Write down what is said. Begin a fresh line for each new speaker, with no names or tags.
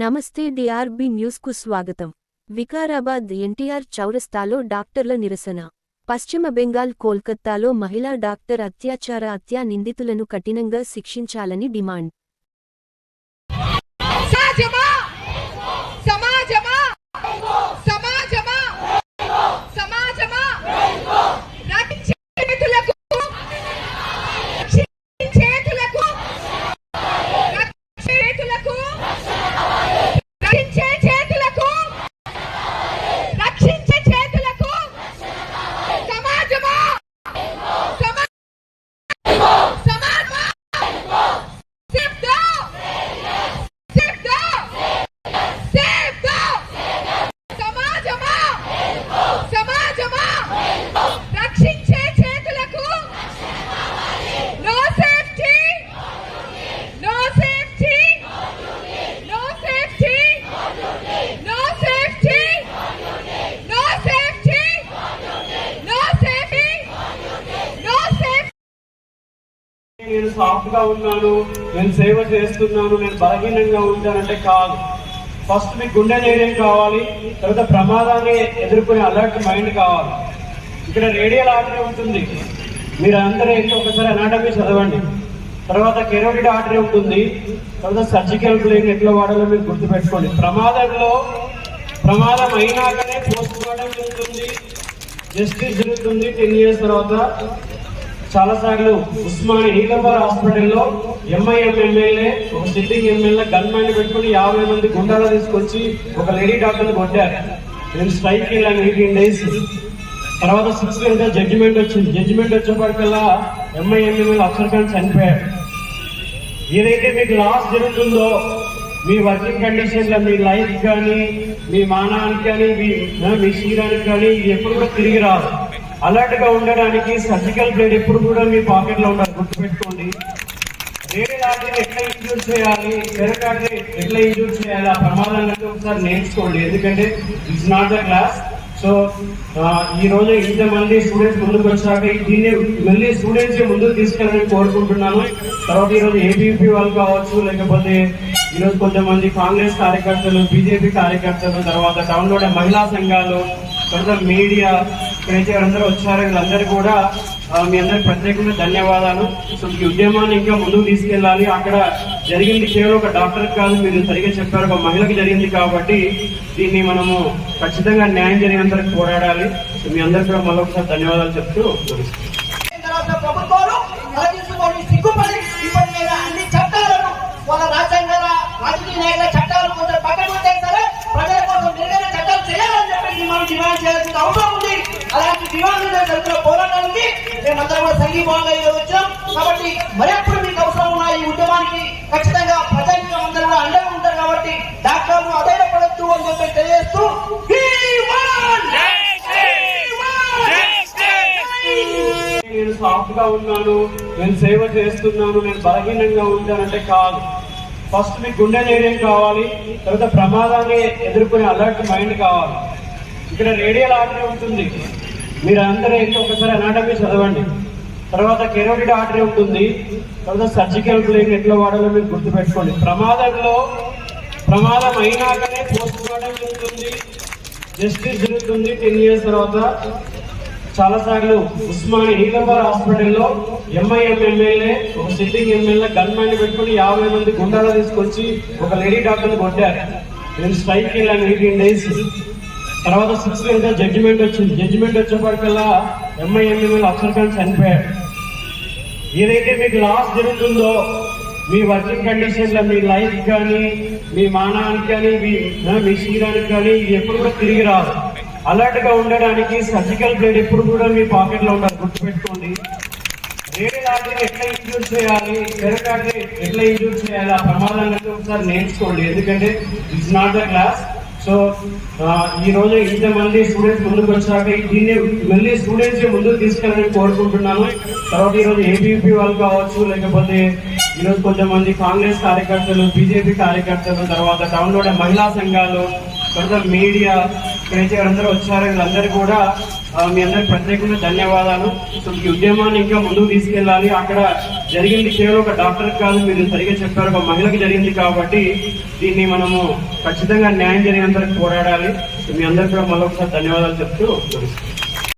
నమస్తే డిఆర్బి న్యూస్కు స్వాగతం. వికారాబాద్ ఎన్టీఆర్ చౌరస్తాలో డాక్టర్ల నిరసన. పశ్చిమ బెంగాల్ కోల్కత్తాలో మహిళా డాక్టర్ అత్యాచార హత్యా నిందితులను కఠినంగా శిక్షించాలని డిమాండ్.
నేను సాఫ్ట్గా ఉన్నాను నేను సేవ చేస్తున్నాను నేను బలహీనంగా ఉంటానంటే కాదు. ఫస్ట్ మీకు గుండె ధైర్యం కావాలి తర్వాత ప్రమాదాన్ని ఎదుర్కొనే అలర్ట్ మైండ్ కావాలి. ఇక్కడ రేడియల్ ఆర్టరీ ఉంటుంది. మీరు అందరూ ఏంటి ఒకసారి అనాటమీ చదవండి. తర్వాత కెరోటిడ్ ఆర్టరీ ఉంటుంది. తర్వాత సర్జికల్ బ్లేడ్ ఎట్లా వాడాలో మీరు గుర్తుపెట్టుకోండి. ప్రమాదంలో ప్రమాదం అయినాకనే పోస్ట్ మార్టం జరుగుతుంది. జస్టిస్ జరుగుతుంది. టెన్ ఇయర్స్ తర్వాత చాలా సార్లు ఉస్మాని నీలంబర్ హాస్పిటల్లో ఎంఐఎం ఎమ్మెల్యే ఒక సిట్టింగ్ ఎమ్మెల్యే గన్ మ్యాన్ పెట్టుకుని యాభై మంది గుండాలు తీసుకొచ్చి ఒక లేడీ డాక్టర్ని కొట్టారు. నేను స్ట్రైక్ వెళ్ళాను ఎయిటీన్ డేస్. తర్వాత సిక్స్ గంట జడ్జిమెంట్ వచ్చింది. జడ్జిమెంట్ వచ్చేప్పటికల్లా ఎంఐ ఎమ్మెల్యే అఫ్సర్ ఖాన్ చనిపోయాడు. ఏదైతే మీకు లాస్ జరుగుతుందో మీ వర్కింగ్ కండిషన్లో మీ లైఫ్ కానీ మీ మానానికి కానీ మీ మీ శరీరానికి కానీ ఎప్పుడు కూడా తిరిగి రాదు. అలర్ట్గా ఉండడానికి సర్జికల్ బ్లేడ్ ఎప్పుడు కూడా మీ పాకెట్లో ఉండాలి గుర్తుపెట్టుకోండి. వేరే లాంటిని ఎట్లా ఇంజూర్ చేయాలి వేరే ఎట్లా ఇంజూర్ చేయాలి ఆ ప్రమాదాలను ఒకసారి నేర్చుకోండి. ఎందుకంటే it's not the class so ఈ రోజు ఇంతమంది స్టూడెంట్స్ ముందుకు వచ్చాక దీన్ని మళ్ళీ స్టూడెంట్స్ ముందుకు తీసుకెళ్ళాలని కోరుకుంటున్నాను. తర్వాత ఈరోజు ఏబీపీ వాళ్ళు కావచ్చు లేకపోతే ఈ రోజు కొంతమంది కాంగ్రెస్ కార్యకర్తలు బీజేపీ కార్యకర్తలు తర్వాత టౌన్లోనే మహిళా సంఘాలు తర్వాత మీడియా ప్రేచర్ అందరూ వచ్చారు వీళ్ళందరూ కూడా మీ అందరికి ప్రత్యేకంగా ధన్యవాదాలు. సో ఈ ఉద్యమాన్ని ఇంకా ముందుకు తీసుకెళ్ళాలి. అక్కడ జరిగింది కేవలం ఒక డాక్టర్ కాదు మీరు సరిగ్గా చెప్పారు. ఒక మహిళకి జరిగింది కాబట్టి దీన్ని మనము ఖచ్చితంగా న్యాయం జరిగినంత పోరాడాలి. సో మీ అందరికీ కూడా మరొకసారి ధన్యవాదాలు చెప్తూ
మేమందరం కూడా సంఘీభావంగా ఈరోజు వచ్చాం కాబట్టి మరెప్పుడు మీకు అవసరం ఉన్న ఈ ఉద్యమానికి ఖచ్చితంగా ప్రజానికం అందరూ కూడా అండగా ఉంటారు కాబట్టి డాక్టర్లు అధైర్యపడద్దు అని చెప్పి తెలియజేస్తూ
నేను సాఫ్ట్గా ఉన్నాను నేను సేవ చేస్తున్నాను నేను బలహీనంగా ఉంటానంటే కాదు. ఫస్ట్ మీకు గుండె ధైర్యం కావాలి తర్వాత ప్రమాదాన్ని ఎదుర్కొనే అలర్ట్ మైండ్ కావాలి. ఇక్కడ రేడియల్ ఆర్డర్ ఉంటుంది. మీరు అందరూ ఇంకా ఒకసారి అనాటమీ చదవండి. తర్వాత కెరోటిడ్ ఆర్టరీ ఉంటుంది. తర్వాత సర్జికల్ బ్లేడ్ ఎట్లా వాడాలో మీరు గుర్తుపెట్టుకోండి. ప్రమాదంలో ప్రమాదం అయినాకనే పోస్ట్ మార్టం జరుగుతుంది. జస్టిస్ జరుగుతుంది టెన్ ఇయర్స్ తర్వాత. చాలాసార్లు ఉస్మాని నీలంబర్ హాస్పిటల్లో ఎంఐఎం ఎమ్మెల్యే ఒక సిట్టింగ్ ఎమ్మెల్యే గన్ మ్యాన్ పెట్టుకుని యాభై మంది గుండాలు తీసుకొచ్చి ఒక లేడీ డాక్టర్ని కొట్టారు. నేను స్ట్రైక్ వెళ్ళాను ఎయిటీన్ డేస్ తర్వాత సిక్స్ డేస్ జడ్జిమెంట్ వచ్చింది. జడ్జిమెంట్ వచ్చేప్పటికల్లా ఎంఐ ఎమ్మెల్యే అఫ్సర్ ఖాన్ చనిపోయాడు. ఏదైతే మీకు లాస్ జరుగుతుందో మీ వర్కింగ్ కండిషన్లో మీ లైఫ్ కానీ మీ మానానికి కానీ మీ మీ శరీరానికి కానీ ఇది ఎప్పుడు కూడా తిరిగి రాదు. అలర్ట్గా ఉండడానికి సర్జికల్ బ్లేడ్ ఎప్పుడు కూడా మీ పాకెట్లో ఉండాలి. గుర్తుపెట్టుకోండి. వేరే లాంటిని ఎట్లా ఇంజూర్ చేయాలి? వేరే ఎట్లా ఇంజూర్ చేయాలి? ఆ ప్రమాదాన్ని ఒకసారి నేర్చుకోండి. ఎందుకంటే it's not the class so ఈ రోజు ఇంతమంది స్టూడెంట్స్ ముందుకు వచ్చాక దీన్ని మళ్ళీ స్టూడెంట్స్ ముందుకు తీసుకెళ్ళాలని కోరుకుంటున్నాను. తర్వాత ఈ రోజు ఏబీపీ వాళ్ళు కావచ్చు లేకపోతే ఈరోజు కొంతమంది కాంగ్రెస్ కార్యకర్తలు బీజేపీ కార్యకర్తలు తర్వాత టౌన్ మహిళా సంఘాలు తర్వాత మీడియా ఇక్కడైతే అందరూ వచ్చారు. వీళ్ళందరూ కూడా మీ అందరికి ప్రత్యేకంగా ధన్యవాదాలు. సో ఈ ఉద్యమాన్ని ఇంకా ముందుకు తీసుకెళ్ళాలి. అక్కడ జరిగింది కేవలం ఒక డాక్టర్ కాదు మీరు సరిగా చెప్పారు. ఒక మహిళకి జరిగింది కాబట్టి దీన్ని మనము ఖచ్చితంగా న్యాయం జరిగినంత పోరాడాలి. మీ అందరికీ కూడా మళ్ళొకసారి ధన్యవాదాలు చెప్తూ ముగిస్తున్నాను.